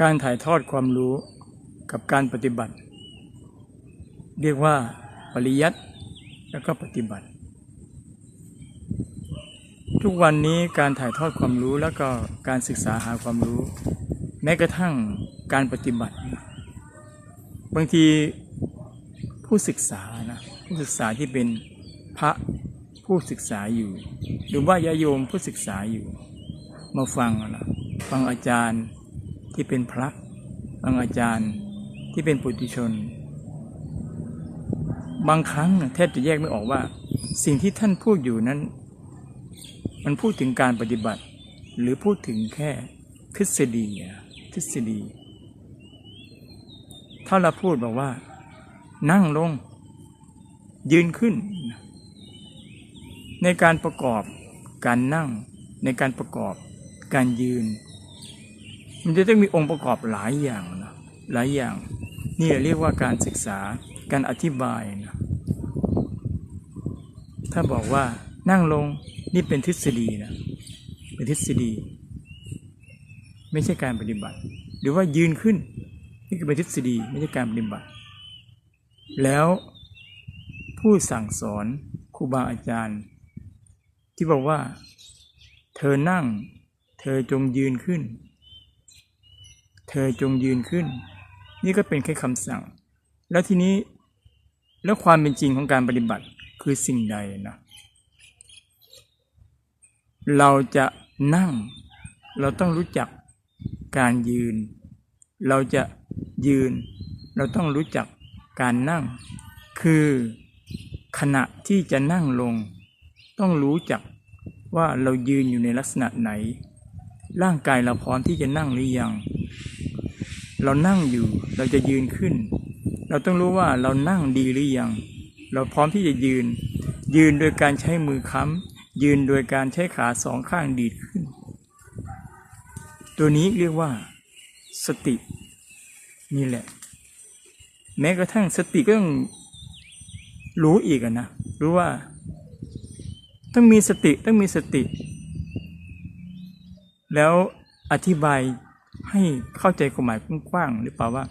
การถ่ายทอดความรู้กับการปฏิบัติ เรียกว่าปริยัติแล้วก็ปฏิบัติ ทุกวันนี้การถ่ายทอดความรู้แล้วก็การศึกษาหาความรู้ แม้กระทั่งการปฏิบัติ บางทีผู้ศึกษานะผู้ศึกษาที่เป็นพระผู้ศึกษาอยู่ หรือว่าญาโยมผู้ศึกษาอยู่ มาฟังนะฟังอาจารย์ ที่เป็นพระฟังอาจารย์ที่เป็นปุถุชน บางครั้งน่ะแทบจะแยกไม่ออกว่า สิ่งที่ท่านพูดอยู่นั้น มันพูดถึงการปฏิบัติ หรือพูดถึงแค่ทฤษฎีทฤษฎี ถ้าเราพูดบอกว่า นั่งลง ยืนขึ้น ในการประกอบการนั่งในการประกอบการยืน มันจะต้องมีองค์ประกอบหลายอย่างนะหลายอย่าง นี่เรียกว่าการศึกษาการอธิบายนะถ้าบอกว่านั่งลงนี่เป็นทฤษฎีนะเป็นทฤษฎี ไม่ใช่การปฏิบัติ หรือว่ายืนขึ้น นี่คือเป็นทฤษฎีไม่ใช่การปฏิบัติ แล้วผู้สั่งสอนครูบาอาจารย์ ที่บอกว่า เธอนั่ง เธอจงยืนขึ้น เธอจงยืนขึ้น นี่ก็เป็นแค่คำสั่ง แล้วทีนี้แล้วความเป็นจริงของการปฏิบัติคือสิ่งใดนะ เราจะนั่ง เราต้องรู้จักการยืน เราจะยืน เราต้องรู้จักการนั่ง คือขณะที่จะนั่งลง ต้องรู้จักว่าเรายืนอยู่ในลักษณะไหน ร่างกายเราพร้อมที่จะนั่งหรือยัง เรานั่งอยู่เราจะยืนขึ้น เราต้องรู้ว่าเรานั่งดีหรือยัง เราพร้อมที่จะยืน ยืนโดยการใช้มือค้ำยืนโดยการใช้ขาสองข้างดีดขึ้น ตัวนี้เรียกว่า สตินี่แหละ แม้กระทั่งสติก็ต้องรู้อีกนะรู้ว่า ต้องมีสติต้องมีสติ แล้วอธิบาย ให้เข้าใจความหมายกว้างๆหรือเปล่าว่า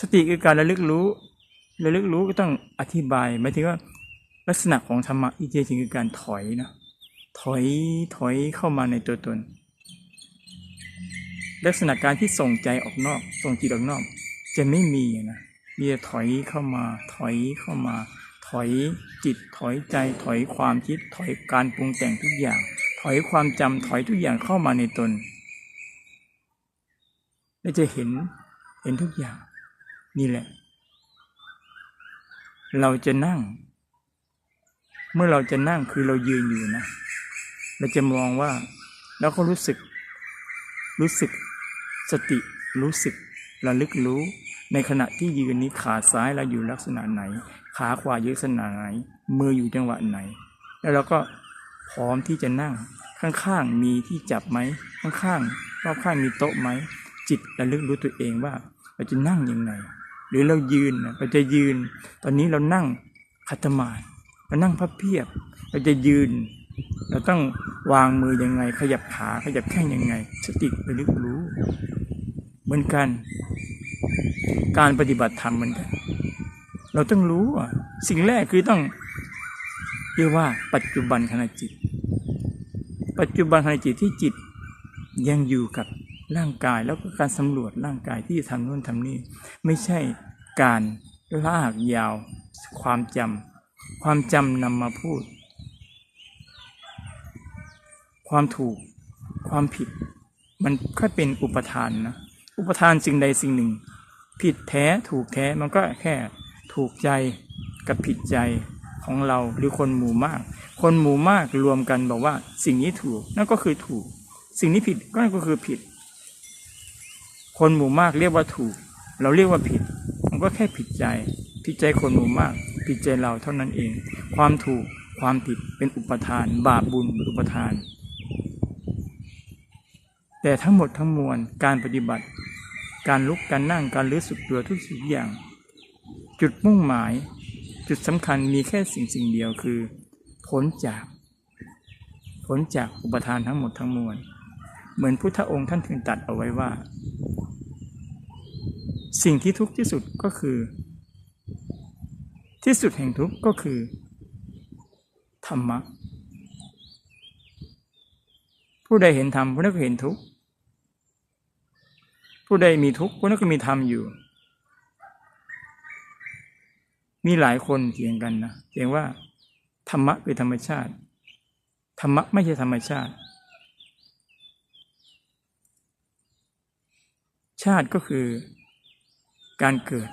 สติคือการระลึกรู้ระลึกรู้ก็ต้องอธิบายหมายถึงว่าลักษณะของธรรมะที่แท้จริงคือการถอยนะถอยถอยเข้ามาในตัวตน ลักษณะการที่ส่งใจออกนอก ส่งจิตออกนอก จะไม่มีนะมีแต่ถอยเข้ามา ถอยเข้ามา ถอยจิต ถอยใจ ถอยความคิด ถอยการปรุงแต่งทุกอย่าง ถอยความจำถอยทุกอย่างเข้ามาในตน และจะเห็นเห็นทุกอย่าง นี่แหละ เราจะนั่ง เมื่อเราจะนั่งคือเรายืนอยู่นะเราจะมองว่าแล้วก็รู้สึก รู้สึกสติรู้สึกระลึกรู้ ในขณะที่ยืนนี้ขาซ้ายเราอยู่ลักษณะไหน ขาขวาอยู่ลักษณะไหน มืออยู่จังหวะไหน แล้วเราก็พร้อมที่จะนั่งข้างๆมีที่จับไหมข้างๆรอบข้างมีโต๊ะไหม จิตระลึกรู้ตัวเองว่าเราจะนั่งยังไง หรือเรายืนเราจะยืน ตอนนี้เรานั่งคัตมาธิเรานั่งพับเพียบ เราจะยืน เราต้องวางมือยังไง ขยับขาขยับแข้งยังไง สติระลึกรู้ เหมือนกัน การปฏิบัติธรรมเหมือนกัน เราต้องรู้สิ่งแรกคือต้องเรียกว่าปัจจุบันขณะจิต ปัจจุบันขณะจิตที่จิตยังอยู่กับ ร่างกายแล้วก็การสำรวจร่างกายที่ทำนู่นทำนี่ไม่ใช่การลากยาวความจำความจำนำมาพูด ความถูกความผิด มันแค่เป็นอุปทานนะอุปทานสิ่งใดสิ่งหนึ่ง ผิดแท้ถูกแท้มันก็แค่ถูกใจกับผิดใจของเราหรือคนหมู่มาก คนหมู่มากรวมกันบอกว่าสิ่งนี้ถูกนั่นก็คือถูก สิ่งนี้ผิดก็นั่นก็คือผิด คนหมู่มากเรียกว่าถูก เราเรียกว่าผิด มันก็แค่ผิดใจ ผิดใจคนหมู่มาก ผิดใจเราเท่านั้นเอง ความถูกความผิดเป็นอุปทาน บาปบุญเป็นอุปทาน แต่ทั้งหมดทั้งมวลการปฏิบัติ การลุกการนั่งการรู้อสึกตัวทุกสิ่งอย่าง จุดมุ่งหมาย จุดสำคัญมีแค่สิ่งสิ่งเดียวคือพ้นจากพ้นจากอุปทานทั้งหมดทั้งมวล เหมือนพุทธองค์ท่านถึงตัดเอาไว้ว่า สิ่งที่ทุกข์ที่สุดก็คือ ที่สุดแห่งทุกข์ก็คือ ธรรมะ ผู้ใดเห็นธรรมผู้นั้นก็เห็นทุกข์ผู้ใดมีทุกข์ผู้นั้นก็มีธรรมอยู่ มีหลายคนเถียงกันนะเถียงว่า ธรรมะคือธรรมชาติ ธรรมะไม่ใช่ธรรมชาติชาติก็คือ การเกิด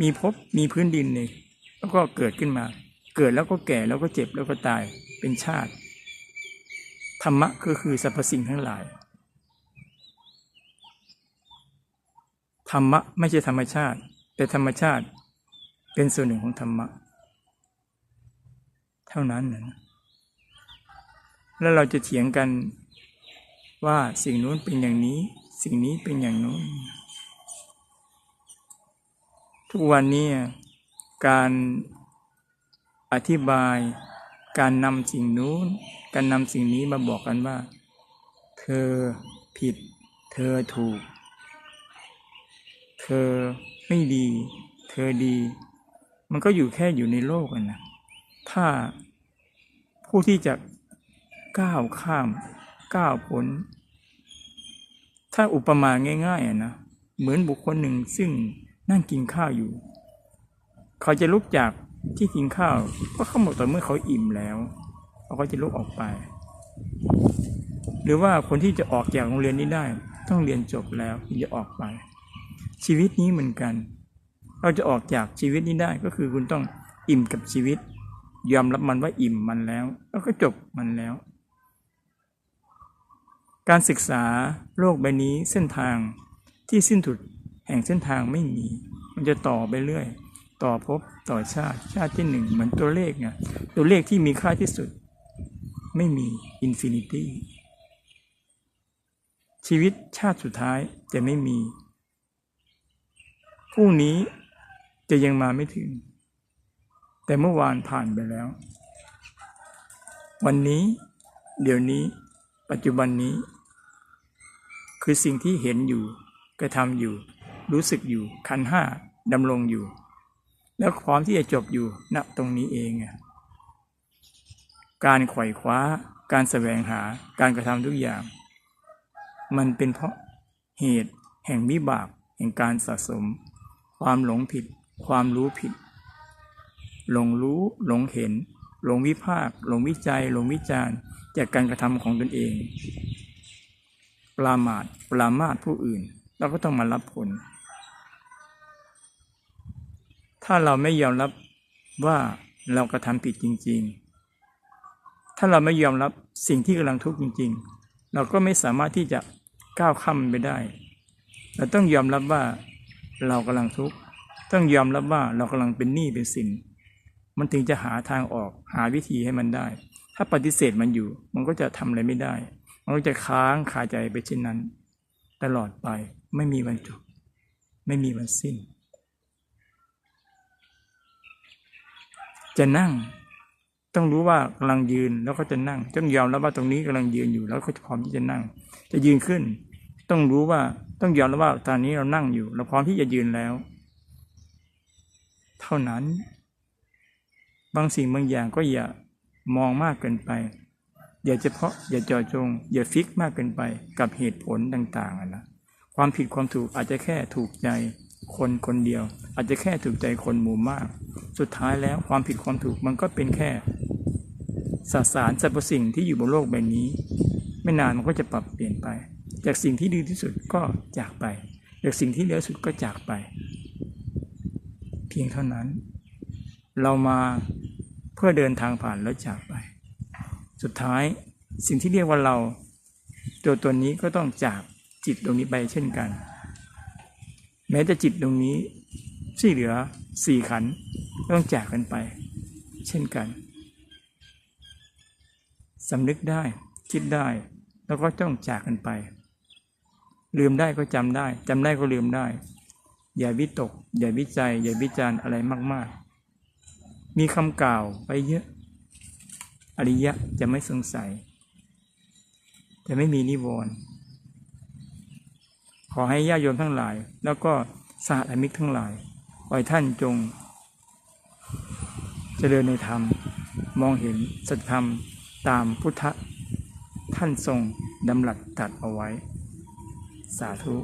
มีภพมีพื้นดินเลยแล้วก็เกิดขึ้นมา เกิดแล้วก็แก่แล้วก็เจ็บแล้วก็ตายเป็นชาติ ธรรมะก็คือสรรพสิ่งทั้งหลาย ธรรมะไม่ใช่ธรรมชาติ แต่ธรรมชาติเป็นส่วนหนึ่งของธรรมะ เท่านั้นนะแล้วเราจะเถียงกันว่าสิ่งนู้นเป็นอย่างนี้ สิ่งนี้เป็นอย่างนู้น ทุกวันนี้การอธิบายการนำสิ่งนู้น การนำสิ่งนี้มาบอกกันว่า เธอผิด เธอถูก เธอไม่ดี เธอดี มันก็อยู่แค่อยู่ในโลกนะถ้าผู้ที่จะก้าวข้ามก้าวพ้นถ้าอุปมาง่ายๆนะเหมือนบุคคลหนึ่งซึ่ง นั่งกินข้าวอยู่ เขาจะลุกจากที่กินข้าวก็เขาหมดต่อเมื่อเขาอิ่มแล้วเขาก็จะลุกออกไป หรือว่าคนที่จะออกจากโรงเรียนนี้ได้ ต้องเรียนจบแล้วถึงจะออกไป ชีวิตนี้เหมือนกัน เราจะออกจากชีวิตนี้ได้ก็คือคุณต้องอิ่มกับชีวิต ยอมรับมันว่าอิ่มมันแล้ว แล้วก็จบมันแล้ว การศึกษาโลกใบนี้เส้นทางที่สิ้นสุด ห่งเส้นทางไม่มี มันจะต่อไปเรื่อย ต่อภพต่อชาติชาติที่หนึ่งเหมือนตัวเลขไงตัวเลขที่มีค่าที่สุด ไม่มีอินฟินิตี้ชีวิตชาติสุดท้ายจะไม่มีพรุ่งนี้จะยังมาไม่ถึง แต่เมื่อวานผ่านไปแล้ว วันนี้ เดี๋ยวนี้ ปัจจุบันนี้ คือสิ่งที่เห็นอยู่กระทำอยู่ รู้สึกอยู่ขันห้าดำรงอยู่ แล้วพร้อมที่จะจบอยู่ณตรงนี้เองการไขว่คว้า การแสวงหาการกระทำทุกอย่าง มันเป็นเพราะเหตุแห่งวิบาก แห่งการสะสม ความหลงผิด ความรู้ผิด หลงรู้หลงเห็น หลงวิพากหลงวิจัย หลงวิจารณ์ จากการกระทำของตนเองปรามาทปรามาทผู้อื่น เราก็ต้องมารับผล ถ้าเราไม่ยอมรับว่าเรากระทำผิดจริง ๆ ถ้าเราไม่ยอมรับสิ่งที่กำลังทุกข์จริง ๆ เราก็ไม่สามารถที่จะก้าวข้ามไปได้ เราต้องยอมรับว่าเรากำลังทุกข์ ต้องยอมรับว่าเรากำลังเป็นหนี้เป็นสิน มันถึงจะหาทางออกหาวิธีให้มันได้ ถ้าปฏิเสธมันอยู่ มันก็จะทำอะไรไม่ได้ มันก็จะค้างคาใจไปเช่นนั้น ตลอดไปไม่มีวันจบ ไม่มีวันสิ้น จะนั่ง ต้องรู้ว่ากำลังยืนแล้วก็จะนั่งต้องยอมรับว่าตรงนี้กำลังยืนอยู่แล้วก็พร้อมที่จะนั่ง จะยืนขึ้น ต้องรู้ว่าต้องยอมรับว่าตอนนี้เรานั่งอยู่ เราพร้อมที่จะยืนแล้ว เท่านั้น บางสิ่งบางอย่างก็อย่ามองมากเกินไป อย่าเฉพาะ อย่าจาะจง อย่าฟิกมากเกินไปกับเหตุผลต่างๆนะความผิดความถูกอาจจะแค่ถูกใจคนคนเดียว อาจจะแค่ถูกใจคนหมู่มาก สุดท้ายแล้วความผิดความถูกมันก็เป็นแค่สสารสรรพสิ่งที่อยู่บนโลกใบนี้ ไม่นานมันก็จะปรับเปลี่ยนไป จากสิ่งที่ดีที่สุดก็จากไป จากสิ่งที่เลวสุดก็จากไป เพียงเท่านั้น เรามาเพื่อเดินทางผ่านแล้วจากไป สุดท้ายสิ่งที่เรียกว่าเรา ตัวตนนี้ก็ต้องจากจิตตรงนี้ไปเช่นกัน แม้แต่จิตตรงนี้ที่เหลือสี่ขันธ์ ต้องจากกันไป เช่นกันสำนึกได้คิดได้ แล้วก็ต้องจากกันไป ลืมได้ก็จำได้จำได้ก็ลืมได้ อย่าวิตก อย่าวิจัย อย่าวิจารณ์อะไรมาก ๆ มีคำกล่าวไปเยอะ อริยะจะไม่สงสัย จะไม่มีนิวรณ์ขอให้ญาติโยมทั้งหลาย แล้วก็สหธมิกทั้งหลายขอให้ท่านจง เจริญในธรรม มองเห็นสัจธรรมตามพุทธท่านทรงดำรัสตัดเอาไว้ สาธุ